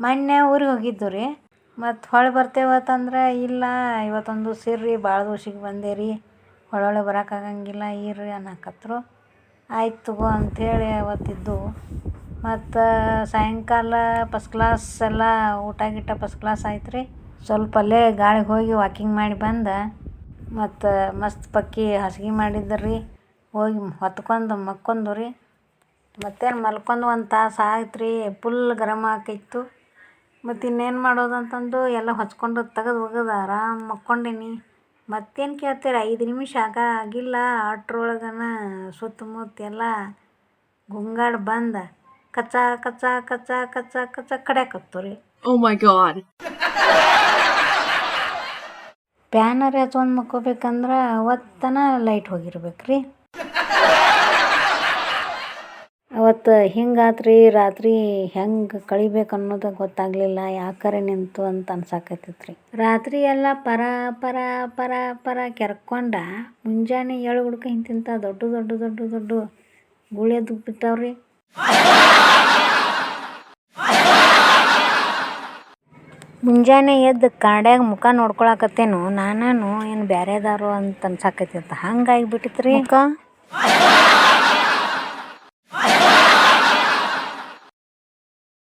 ಮೊನ್ನೆ ಊರಿಗೆ ಹೋಗಿದ್ದು ರೀ. ಮತ್ತು ಹೊಳ್ಳಿ ಬರ್ತೇವತ್ತಂದ್ರೆ ಇಲ್ಲ, ಇವತ್ತೊಂದು ಸಿರ್ರಿ ಭಾಳ ದಿವ್ಸಕ್ಕೆ ಬಂದೆ ರೀ. ಹೊಳ್ಳೊಳ್ಳಿ ಬರೋಕ್ಕಾಗಂಗಿಲ್ಲ ಇರ್ರಿ ಅನ್ನಕತ್ರು. ಆಯ್ತು ತಗೋ ಅಂಥೇಳಿ ಅವತ್ತಿದ್ದು. ಮತ್ತು ಸಾಯಂಕಾಲ ಫಸ್ಟ್ ಕ್ಲಾಸ್ ಎಲ್ಲ ಊಟ ಗೀಟ ಫಸ್ಟ್ ಕ್ಲಾಸ್ ಆಯ್ತು ರೀ. ಸ್ವಲ್ಪ ಅಲ್ಲೇ ಗಾಳಿಗೆ ಹೋಗಿ ವಾಕಿಂಗ್ ಮಾಡಿ ಬಂದು. ಮತ್ತು ಮಸ್ತ್ ಪಕ್ಕಿ ಹಾಸಿಗೆ ಮಾಡಿದ್ರು ರೀ. ಹೋಗಿ ಹೊತ್ಕೊಂಡು ಮಕ್ಕೊಂದು ರೀ. ಮತ್ತೇನು ಮಲ್ಕೊಂಡು ಒಂದು ತಾಸು ಆಯ್ತು ರೀ. ಫುಲ್ ಗರಮ್ ಆಕೈತು ಮತ್ತು ಇನ್ನೇನು ಮಾಡೋದು ಅಂತಂದು ಎಲ್ಲ ಹೊಚ್ಕೊಂಡು ತೆಗೆದು ಒಗೆದು ಆರಾಮ್ ಮಕ್ಕೊಂಡೀನಿ. ಮತ್ತೇನು ಕೇಳ್ತೀರ? ಐದು ನಿಮಿಷ ಆಗ ಆಗಿಲ್ಲ. ಅಷ್ಟ್ರೊಳಗನ ಸುತ್ತಮುತ್ತ ಎಲ್ಲ ಗುಂಗಾಡು ಬಂದ ಕಚ್ಚ ಕಚ್ಚ ಕಚ್ಚ ಕಚ್ಚ ಕಚ್ಚ ಕಡ್ಯಾಕತ್ತು ರೀ ಓ ಮೈ ಗಾಡ್ ಪ್ಯಾನರ್ ಹಚ್ಕೊಂಡು ಮಕ್ಕೋಬೇಕಂದ್ರೆ ಅವತ್ತನ ಲೈಟ್ ಹೋಗಿರ್ಬೇಕು ರೀ ಅವತ್ತು ಹಿಂಗಾತು ರೀ ರಾತ್ರಿ ಹೆಂಗೆ ಕಳಿಬೇಕು ಅನ್ನೋದು ಗೊತ್ತಾಗಲಿಲ್ಲ. ಯಾಕರೆ ನಿಂತು ಅಂತ ಅನ್ಸಾಕತ್ತಿತ್ರಿ. ರೀ ರಾತ್ರಿ ಎಲ್ಲ ಪರ ಪರ ಪರ ಪರ ಕೆರ್ಕೊಂಡ ಮುಂಜಾನೆ ಏಳು ಹುಡ್ಕ ಇಂತಿಂತ ದೊಡ್ಡ ದೊಡ್ಡ ದೊಡ್ಡ ದೊಡ್ಡ ಗುಳಿ ಎದ್ದು ಬಿಟ್ಟಾವ್ರಿ ಮುಂಜಾನೆ ಎದ್ದು ಕನ್ನಡ್ಯಾಗ ಮುಖ ನೋಡ್ಕೊಳಕತ್ತೇನು ನಾನು ಏನು ಬೇರೆದಾರು ಅಂತ ಅನ್ಸಾಕತ್ತಿತ್ತು. ಹಂಗಾಗಿ ಬಿಟ್ಟಿತ್ತು ರೀ ಮುಖ?